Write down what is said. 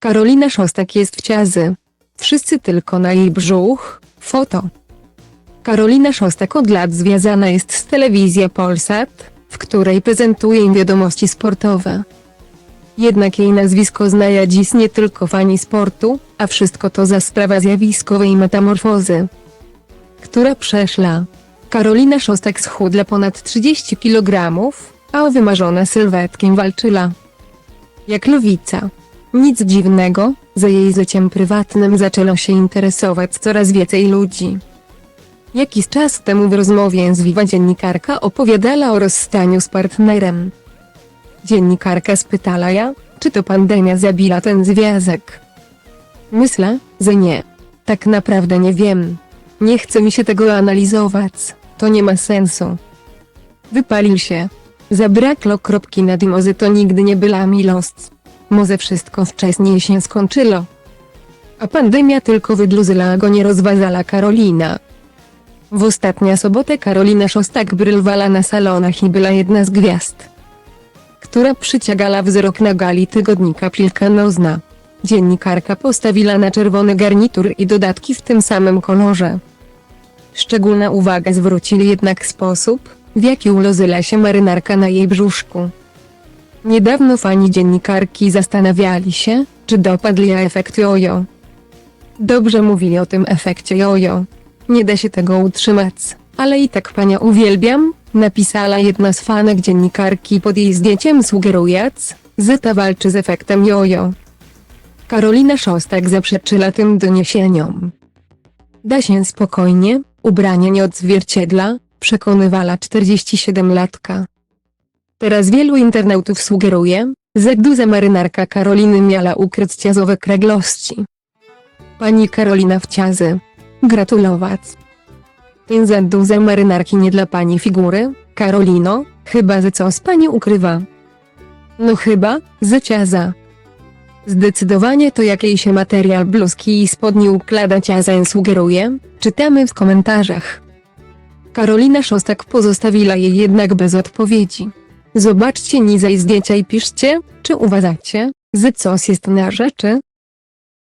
Karolina Szostak jest w ciazy. Wszyscy tylko na jej brzuch. Foto. Karolina Szostak od lat związana jest z telewizją Polsat, w której prezentuje wiadomości sportowe. Jednak jej nazwisko znają dziś nie tylko fani sportu, a wszystko to za sprawa zjawiskowej metamorfozy, która przeszła. Karolina Szostak schudła ponad 30 kg, a o wymarzone sylwetkiem walczyła. Jak lwica. Nic dziwnego, za jej życiem prywatnym zaczęło się interesować coraz więcej ludzi. Jakiś czas temu w rozmowie z Viva dziennikarka opowiadała o rozstaniu z partnerem. Dziennikarka spytała ja, czy to pandemia zabiła ten związek. Myślę, że nie. Tak naprawdę nie wiem. Nie chce mi się tego analizować, to nie ma sensu. Wypalił się. Zabrakło kropki nad i może to nigdy nie była miłość. Może wszystko wcześniej się skończyło. A pandemia tylko wydluzyła go nie rozważała Karolina. W ostatnia sobotę Karolina Szostak brylwała na salonach i była jedna z gwiazd, która przyciągała wzrok na gali tygodnika Pilka Nozna. Dziennikarka postawiła na czerwony garnitur i dodatki w tym samym kolorze. Szczególna uwaga zwrócili jednak sposób, w jaki ulożyła się marynarka na jej brzuszku. Niedawno fani dziennikarki zastanawiali się, czy dopadł jej efekt jojo. Dobrze mówili o tym efekcie jojo. Nie da się tego utrzymać, ale i tak pania uwielbiam, napisała jedna z fanek dziennikarki pod jej zdjęciem sugerując, że ta walczy z efektem jojo. Karolina Szostak zaprzeczyła tym doniesieniom. Da się spokojnie, ubranie nie odzwierciedla, przekonywała 47-latka. Teraz wielu internautów sugeruje, że duża marynarka Karoliny miała ukryć ciazowe kręglości. Pani Karolina w ciazy. Gratulować. Ten za duża marynarki nie dla pani figury, Karolino, chyba że coś pani ukrywa. No chyba, że ciaza. Zdecydowanie to jakiejś materiał bluzki i spodni uklada ciazę sugeruje, czytamy w komentarzach. Karolina Szostak pozostawiła je jednak bez odpowiedzi. Zobaczcie niżej zdjęcia i piszcie, czy uważacie, że coś jest na rzeczy,